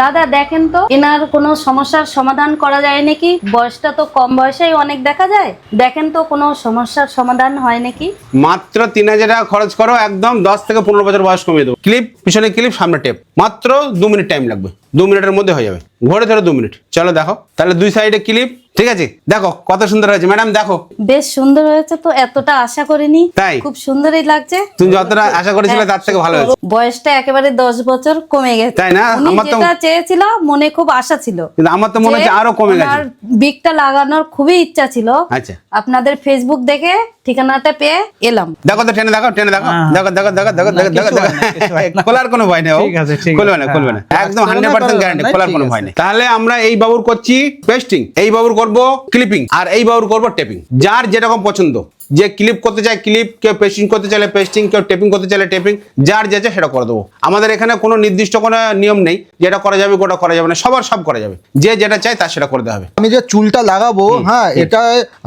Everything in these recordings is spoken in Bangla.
দাদা, দেখেন তো, এনার কোনো সমস্যার সমাধান করা যায় নাকি? বয়সটা তো কম বয়সেই অনেক দেখা যায়। দেখেন তো, কোনো সমস্যার সমাধান হয় নাকি? মাত্র তিন হাজার টাকা খরচ করো, একদম দশ থেকে পনেরো বছর বয়স কমিয়ে দেবো। ক্লিপ, পিছনে ক্লিপ, সামনে টেপ। মাত্র দু মিনিট টাইম লাগবে। দু মিনিটের মধ্যে হয়ে যাবে। ঘরে ধরো দু মিনিট। চলো দেখো। তাহলে দুই সাইডে ক্লিপ ঠিক আছে? দেখো কত সুন্দর হয়েছে। ম্যাডাম দেখো। বেশ সুন্দর হয়েছে তো এতটা আশা করিনি। তাই? খুব সুন্দরই লাগছে। তুমি যতটা আশা করেছিলে তার থেকে ভালো হয়েছে। বয়সটা একেবারে দশ বছর কমে গেছে। তাই না? আমার তো- চেয়েছিল মনে খুব আশা ছিল। কিন্তু আমার তো মনে হচ্ছে আরও কমে গেছে। ওনার বিকটা লাগানোর খুবই ইচ্ছা ছিল। আচ্ছা। আপনাদের ফেসবুক দেখে ঠিকানাটা পেয়ে এলাম। দেখো তো টেনে দেখো টেনে দেখো। দেখো দেখো দেখো দেখো দেখো দেখো হয় না, হয় দেখো খোলার কোনো ভয় নেই ও। ঠিক আছে, ঠিক খুলবে না খুলবে না। হ্যাঁ। একদম রাখতে হবে হান্ড্রেড না, পার্সেন্ট গ্যারান্টি খোলার কোনো ভয় নেই। তাহলে আমরা এই বাবুর করছি পেস্টিং এই বাবুর করব ক্লিপিং আর এই বাউর করব টেপিং যার যেরকম পছন্দ। যে ক্লিপ করতে চায় ক্লিপ কেউ পেস্টিং করতে চাইলে পেস্টিং কেউ টেপিং করতে চাইলে টেপিং যার যেটা সেটা করে দেবো। আমাদের এখানে কোনো নির্দিষ্ট কোনো নিয়ম নেই যেটা করা যাবে গোটা করা যাবে না সবার সব করা যাবে। যে যেটা চায় তার সেটা করে দেওয়া হবে। আমি যে চুলটা লাগাবো হ্যাঁ এটা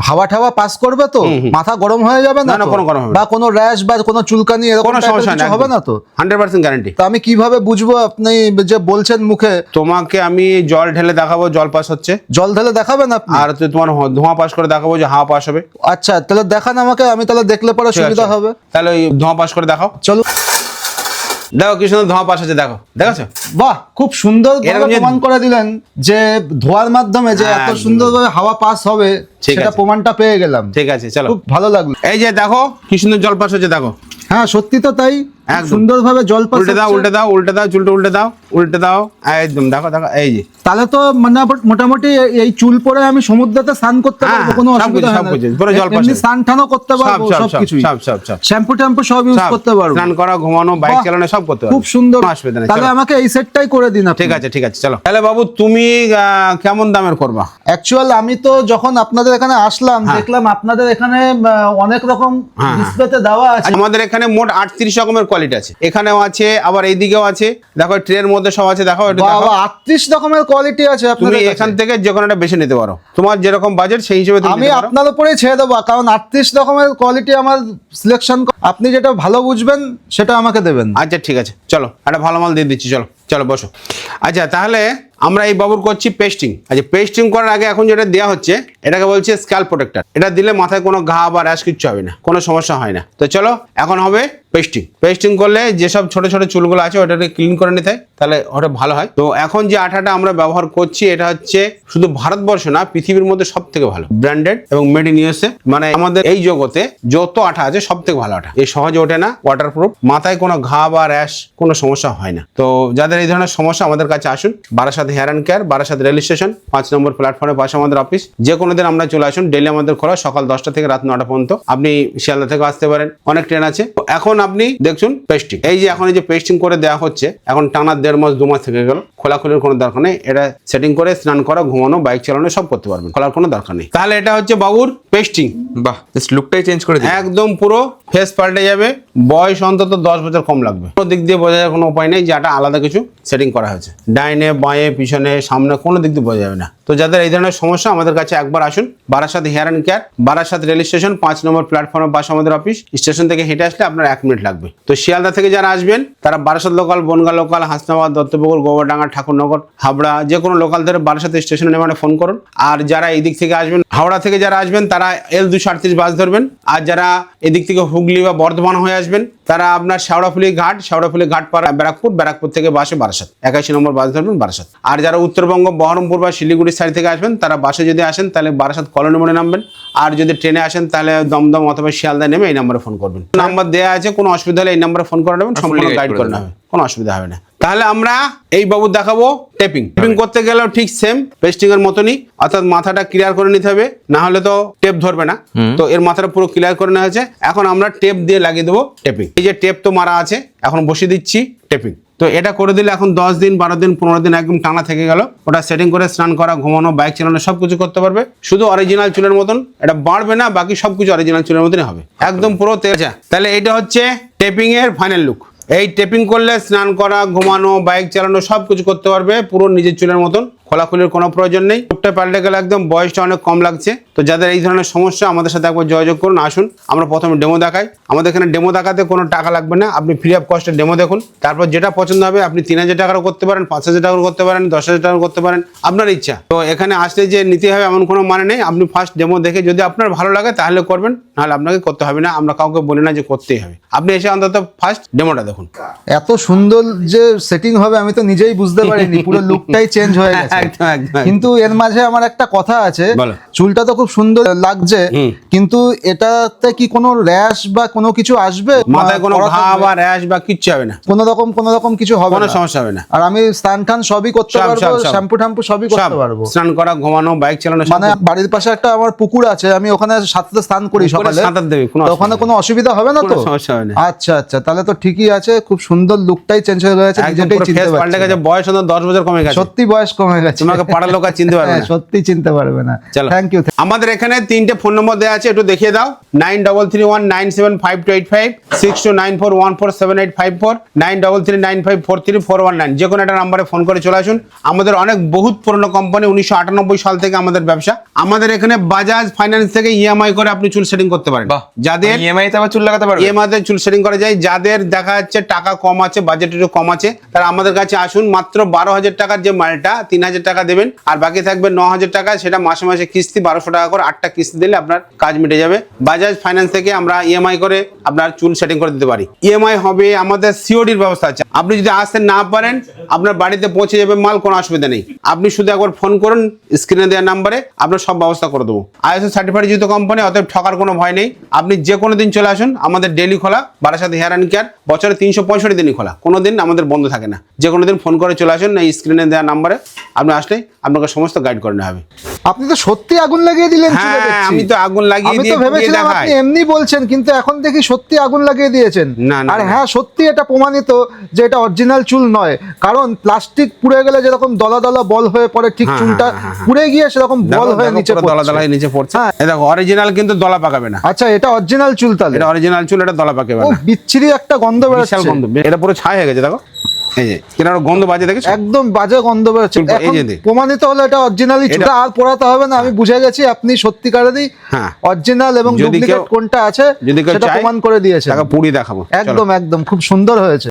হাওয়া ঠাওয়া পাস করবে তো? মাথা গরম হয়ে যাবে না কোনো গরম হবে বা কোনো র্যাশ বা কোনো চুলকানি এরকম কোনো সমস্যা নেই হবে না তো? হান্ড্রেড পার্সেন্ট গ্যারান্টি তো আমি কীভাবে বুঝব আপনি যে বলছেন মুখে? তোমাকে আমি জল ঢেলে দেখাবো জল পাস হচ্ছে। জল ঢেলে দেখাবেন আপনি? আর তোমার ধোঁয়া পাস করে দেখাবো যে হাওয়া পাস হবে। আচ্ছা তাহলে দেখান আমাকে আমি তাহলে দেখলে পরে সুবিধা হবে। তাহলে ওই ধোঁয়া পাশ করে দেখাও। চলো। দেখো কি সুন্দর ধোঁয়া পাশ আছে দেখো। দেখেছ বাহ খুব সুন্দর প্রমাণ করে দিলেন যে ধোয়ার মাধ্যমে যে এত সুন্দর সুন্দরভাবে হাওয়া পাস হবে সেটা প্রমাণটা পেয়ে গেলাম। ঠিক আছে চলো। খুব ভালো লাগল। এই যে দেখো কি সুন্দর জল পাস হচ্ছে দেখো। হ্যাঁ সত্যি তো তাই। সুন্দরভাবে জল উল্টে দাও উল্টে দাও উল্টে দাও চুলটা উল্টে দাও উল্টে দাও। একদম দেখো দেখো এই যে। তাহলে তো মানে মোটামুটি এই চুল পরে আমি সমুদ্রতে স্নান করতে হ্যাঁ, পারব কোনো অসুবিধা কিছু, হয় সব না। কিছু, পুরো জল পাশে। স্নান টানও করতে পারব সব সব সব সব সব শ্যাম্পু ট্যাম্পু সব ইউজ করতে পারব। স্নান করা ঘুমানো বাইক চালানো সব করতে পারবে। খুব সুন্দর নেই তাহলে আমাকে এই সেটটাই করে দিন ঠিক আছে ঠিক আছে চলো। তাহলে বাবু তুমি কেমন দামের করবা? অ্যাকচুয়াল আমি তো যখন আপনাদের এখানে আসলাম হ্যাঁ। দেখলাম আপনাদের এখানে অনেক রকম হ্যাঁ। ডিসপ্লেতে দেওয়া আছে। আচ্ছা, আমাদের এখানে মোট আটত্রিশ রকমের কোয়ালিটি আছে। এখানেও আছে আবার এইদিকেও আছে। দেখো ট্রের মধ্যে সব আছে দেখো এটা দেখো রকমের কোয়ালিটি আছে তুমি এখান থেকে যে কোনো একটা বেছে নিতে পারো। তোমার যেরকম বাজেট সেই হিসেবে তুমি আমি আপনার উপরেই ছেড়ে দেবো কারণ আটত্রিশ রকমের কোয়ালিটি আমার সিলেকশন আপনি যেটা ভালো বুঝবেন সেটা আমাকে দেবেন। আচ্ছা ঠিক আছে। চলো একটা ভালো মাল দিয়ে দিচ্ছি চলো চলো বসো। আচ্ছা তাহলে আমরা এই বাবুর করছি পেস্টিং আচ্ছা পেস্টিং করার আগে এখন যেটা দেওয়া হচ্ছে, এটাকে বলছে স্ক্যাল প্রোটেক্টর এটা দিলে মাথায় কোনো ঘা বা র্যাশ কিচ্ছু হবে না, কোনো সমস্যা হয় না। তো চলো, এখন হবে পেস্টিং পেস্টিং করলে যেসব ছোট ছোট চুলগুলো আছে, ওটাকে ক্লিন করে নিতে তাহলে ওটা ভালো হয়। তো এখন যে আঠাটা আমরা ব্যবহার করছি, এটা হচ্ছে শুধু ভারতবর্ষ না, পৃথিবীর মধ্যে সব থেকে ভালো। ব্র্যান্ডেড এবং মেড ইন ইউএসএ মানে আমাদের এই জগতে যত আঠা আছে সব থেকে ভালো আঠা। এই সহজে ওঠে না ওয়াটারপ্রুফ মাথায় কোনো ঘা বা র্যাশ কোনো সমস্যা হয় না। তো যাদের এই ধরনের সমস্যা আমাদের কাছে আসুন, Barasat hair and care Barasat rail station পাঁচ নম্বর প্ল্যাটফর্মের পাশে আমাদের অফিস। যে কোনো দিন আমরা চলে আসুন ডেলি আমাদের খোলা সকাল দশটা থেকে রাত নটা পর্যন্ত। আপনি শিয়ালদা থেকে আসতে পারেন অনেক ট্রেন আছে। তো এখন আপনি দেখুন পেস্টিং এই যে এখন এই যে পেস্টিং করে দেওয়া হচ্ছে এখন টানা দেড় মাস দু মাস থেকে গেল। খোলাখুলির কোনো দরকার নেই। এটা সেটিং করে স্নান করা ঘুমানো বাইক চালানো সব করতে পারবেন। খোলার কোনো দরকার নেই। তাহলে এটা হচ্ছে বাবুর পেস্টিং বাহ লুকটাই চেঞ্জ করে একদম পুরো ফেস পাল্টে যাবে। বয়স অন্তত দশ বছর কম লাগবে। কোনো দিক দিয়ে বোঝা যায় কোনো উপায় নেই যে এটা আলাদা কিছু সেটিং করা হয়েছে। ডাইনে বাঁয়ে পিছনে, সামনে কোনো দিক দিয়ে বোঝা যাবে না। তো যাদের এই ধরনের সমস্যা, আমাদের কাছে একবার আসুন। Barasat hair and care, Barasat rail station, পাঁচ নম্বর প্ল্যাটফর্মের পাশে আমাদের অফিস স্টেশন থেকে হেঁটে আসলে আপনার এক মিনিট লাগবে। তো শিয়ালদা থেকে যারা আসবেন, তারা বারাসাত লোকাল বনগা লোকাল হাসনাবাদ, দত্তপুকুর, গোবরডাঙ্গা, ঠাকুরনগর হাবড়া যে কোনো লোকাল ধরে বারাসাত স্টেশনে নেমে ফোন করুন। আর যারা এই দিক থেকে আসবেন, হাওড়া থেকে যারা আসবেন, তারা এল দুশো আটত্রিশ বাস ধরবেন। আর যারা এদিক থেকে হুগলি বা বর্ধমান হয়ে আসবেন তারা আপনার শেওড়াফুলি ঘাট শেওড়াফুলি ঘাট পাড়া ব্যারাকপুর ব্যারাকপুর থেকে বাসে বারাসাত। একাশি নম্বর বাস ধরবেন বারাসাত। আর যারা উত্তরবঙ্গ বহরমপুর বা শিলিগুড়ি সাইড থেকে আসবেন তারা বাসে যদি আসেন তাহলে বারাসাত কলোনি মোড়ে নামবেন। আর যদি ট্রেনে আসেন তাহলে দমদম অথবা শিয়ালদা নেমে এই নাম্বারে ফোন করবেন। নাম্বার দেওয়া আছে কোনো অসুবিধা হলে এই নাম্বারে ফোন করে নেবেন সম্পূর্ণ গাইড করে নেবেন। নেবে কোনো অসুবিধা হবে না। তাহলে আমরা এই বাবু দেখাবো টেপিং টেপিং করতে গেলেও ঠিক সেম পেস্টিং এর মতনই অর্থাৎ মাথাটা ক্লিয়ার করে নিতে হবে না হলে তো টেপ ধরবে না। তো এর মাথাটা পুরো ক্লিয়ার করে নেওয়া হয়েছে। এখন আমরা টেপ দিয়ে লাগিয়ে দেবো টেপিং এই যে টেপ তো মারা আছে এখন বসিয়ে দিচ্ছি টেপিং তো এটা করে দিলে এখন দশ দিন বারো দিন পনেরো দিন একদম টানা থেকে গেল। ওটা সেটিং করে স্নান করা ঘুমানো বাইক চালানো সব কিছু করতে পারবে। শুধু অরিজিনাল চুলের মতন এটা বাড়বে না বাকি সব কিছু অরিজিনাল চুলের মতনই হবে। একদম পুরো তেজা তাহলে এটা হচ্ছে টেপিং এর ফাইনাল লুক এই টেপিং করলে, স্নান করা, ঘুমানো বাইক চালানো সব কিছু করতে পারবে। পুরো নিজের চুলের মতন। খোলাখুলির কোনো প্রয়োজন নেই। লুকটা পাল্টে গেলে একদম বয়সটা অনেক কম লাগছে। তো যাদের এই ধরনের সমস্যা, আমাদের সাথে একবার যোগাযোগ করুন, আসুন। আমরা প্রথমে ডেমো দেখাই। আমাদের এখানে ডেমো দেখাতে কোনো টাকা লাগবে না। আপনি ফ্রি অফ কস্টে ডেমো দেখুন। তারপর যেটা পছন্দ হবে, আপনি তিন হাজার টাকারও করতে পারেন, পাঁচ হাজার টাকারও করতে পারেন, দশ হাজার টাকারও করতে পারেন। আপনার ইচ্ছা। তো এখানে আসলে যে নিতে হবে এমন কোনো মানে নেই। আপনি ফার্স্ট ডেমো দেখে যদি আপনার ভালো লাগে, তাহলে করবেন। নাহলে আপনাকে করতে হবে না। আমরা কাউকে বলি না যে করতেই হবে। আপনি এসে অন্তত ফার্স্ট ডেমোটা দেখুন। এত সুন্দর যে সেটিং হবে, আমি তো নিজেই বুঝতে পারিনি। পুরো লুকটাই চেঞ্জ হয়ে গেছে। একদম, একদম। কিন্তু এর মাঝে আমার একটা কথা আছে। চুলটা তো খুব সুন্দর লাগছে কিন্তু এটাতে কি কোনো র্যাশ বা কোনো কিছু আসবে? মাথায় কোনো ঘা বা র্যাশ বা কিচ্ছু হবে না। কোনো রকম কোনো রকম কিছু হবে কোনো না। সমস্যা হবে না। আর আমি স্নান টান সবই করতে পারব। শ্যাম্পু ট্যাম্পু সবই করতে পারব। স্নান করা ঘুমানো বাইক চালানো মানে বাড়ির পাশে একটা আমার পুকুর আছে আমি ওখানে সাঁতরে স্নান করি সকালে। সাঁতার দেবে, ওখানে কোনো অসুবিধা হবে না তো? সমস্যা হবে না। আচ্ছা আচ্ছা তাহলে তো ঠিকই আছে খুব সুন্দর লুকটাই চেঞ্জ হয়ে গেছে পুরো চিনতে পারছি বয়স দশ বছর কমে গেছে। সত্যি বয়স কমে তোমাকে পাড়ার লোক আর চিনতে পারবে হ্যাঁ, না সত্যি চিনতে পারবে না। চলো। থ্যাংক ইউ আমাদের এখানে তিনটে ফোন নম্বর দেওয়া আছে একটু দেখিয়ে দাও। Nine double three one nine seven five two eight five six two nine four one four seven eight five four nine double three nine five four three four one nine যে কোনো একটা নাম্বারে ফোন করে চলে আসুন। আমাদের অনেক বহুত পুরনো কোম্পানি উনিশশো আটানব্বই সাল থেকে আমাদের ব্যবসা। আমাদের এখানে বাজাজ ফাইন্যান্স থেকে ইএমআই করে আপনি চুল সেটিং করতে পারেন। বাহ। যাদের ইএমআই তে আবার চুল লাগাতে পারবে? ইএমআই তে চুল সেটিং করা যায়। যাদের দেখা যাচ্ছে টাকা কম আছে বাজেট একটু কম আছে তারা আমাদের কাছে আসুন। মাত্র বারো হাজার টাকার যে মালটা তিন হাজার টাকা দেবেন, আর বাকি থাকবে ন হাজার টাকা, সেটা মাসে মাসে কিস্তি, বারোশো টাকা করে আটটা কিস্তি দিলে আপনার কাজ মিটে যাবে। বাজাজ ফাইন্যান্স থেকে আমরা ইএমআই করে আপনার চুল সেটিং করে দিতে পারি। ইএমআই হবে আমাদের সিওডির ব্যবস্থা আছে। আপনি যদি আসতে না পারেন, আপনার বাড়িতে পৌঁছে যাবে মাল, কোনো অসুবিধা নেই। আপনি শুধু একবার ফোন করুন স্ক্রিনে দেওয়া নাম্বারে, আপনার সব ব্যবস্থা করে দেবো। আইএসও সার্টিফাইড যেহেতু কোম্পানি অতএব ঠকার কোনো ভয় নেই। আপনি যে কোনো দিন চলে আসুন, আমাদের ডেলি খোলা, বারাসাত হেয়ার অ্যান্ড কেয়ার বছরে তিনশো পঁয়ষট্টি দিনই খোলা। কোনো দিন আমাদের বন্ধ থাকে না। যে কোনো দিন ফোন করে চলে আসুন, এই স্ক্রিনে দেওয়া নাম্বারে আপনি আসলে আপনাকে সমস্ত গাইড করে হবে। আপনি তো সত্যি আগুন লাগিয়ে দিলেন হ্যাঁ। আমি তো আগুন লাগিয়ে দিয়ে ভেবেছিলাম আপনি এমনি বলছেন কিন্তু এখন দেখি সত্যি আগুন লাগিয়ে দিয়েছেন। আর হ্যাঁ সত্যি এটা প্রমাণিত যে এটা অরিজিনাল চুল নয়। কারণ প্লাস্টিক পুড়ে গেলে যেরকম দলা দলা বল হয়ে পড়ে ঠিক হ্যাঁ, চুলটা হ্যাঁ, পুড়ে গিয়ে সেরকম বল হয়ে নিচে দলা দলা হয়ে নিচে পড়ছে। হ্যাঁ। দেখো অরিজিনাল কিন্তু দলা পাকাবে না। আচ্ছা এটা অরিজিনাল চুল তাহলে? এটা অরিজিনাল চুল এটা দলা পাকাবে না। বিচ্ছিরি একটা গন্ধ বেরোচ্ছে। গন্ধ। এটা পুরো ছাই হয়ে গেছে দেখো। এই যে গন্ধ বাজে দেখেছ? একদম বাজে গন্ধ বেরোচ্ছে। এই যে প্রমাণিত হলো এটা অরিজিনালি চুল আর পোড়াতে হবে না। আমি বুঝে গেছি আপনি সত্যিকারেরই হ্যাঁ। অরিজিনাল এবং ডুপ্লিকেট কোনটা আছে সেটা প্রমাণ করে দিয়েছে তাকে দেখাবো। একদম একদম খুব সুন্দর হয়েছে।